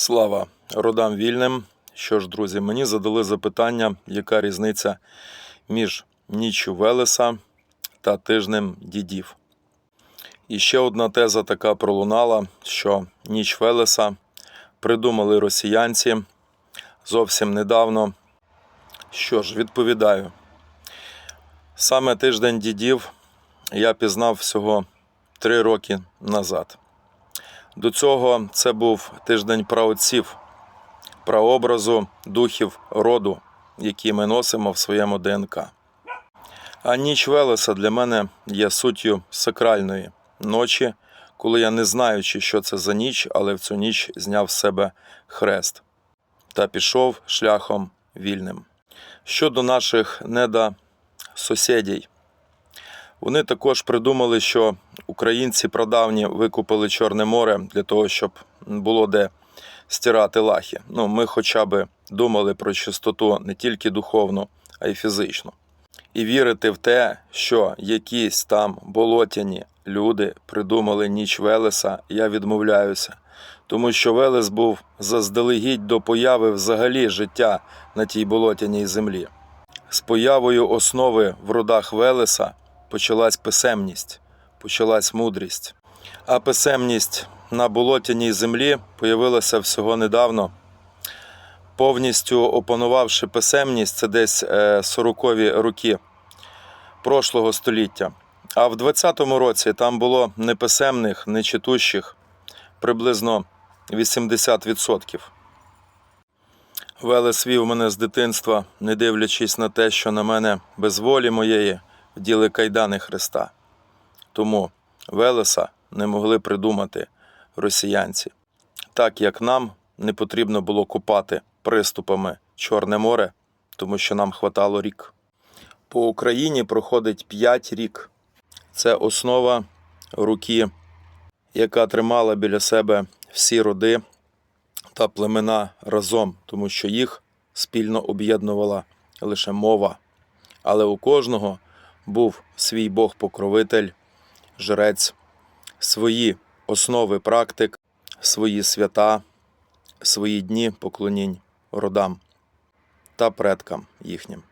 Слава родам вільним. Що ж, друзі, мені задали запитання, яка різниця між ніччю Велеса та тижнем дідів. І ще одна теза така пролунала, що ніч Велеса придумали росіянці зовсім недавно. Що ж, відповідаю. Саме тиждень дідів я пізнав всього три роки назад. До цього це був тиждень праотців, прообразу духів роду, які ми носимо в своєму ДНК. А ніч Велеса для мене є суттю сакральної ночі, коли я, не знаючи, що це за ніч, але в цю ніч зняв з себе хрест та пішов шляхом вільним. Щодо наших неда сусідів, вони також придумали, що українці прадавні викупили Чорне море для того, щоб було де стирати лахи. Ну, ми хоча б думали про чистоту не тільки духовну, а й фізичну. І вірити в те, що якісь там болотяні люди придумали ніч Велеса, я відмовляюся. Тому що Велес був заздалегідь до появи взагалі життя на тій болотяній землі. З появою основи в родах Велеса почалась писемність, почалась мудрість. А писемність на болотяній землі появилася всього недавно. Повністю опанувавши писемність, це десь 40-ві роки прошлого століття. А в 20-му році там було неписемних, нечитущих приблизно 80%. Велес вів мене з дитинства, не дивлячись на те, що на мене без волі моєї вділи кайдани Христа. Тому Велеса не могли придумати росіянці, так як нам не потрібно було купати приступами Чорне море, тому що нам хватало рік. По Україні проходить 5 рік. Це основа руки, яка тримала біля себе всі роди та племена разом, тому що їх спільно об'єднувала лише мова. Але у кожного був свій Бог-покровитель, жрець, свої основи практик, свої свята, свої дні поклонінь родам та предкам їхнім.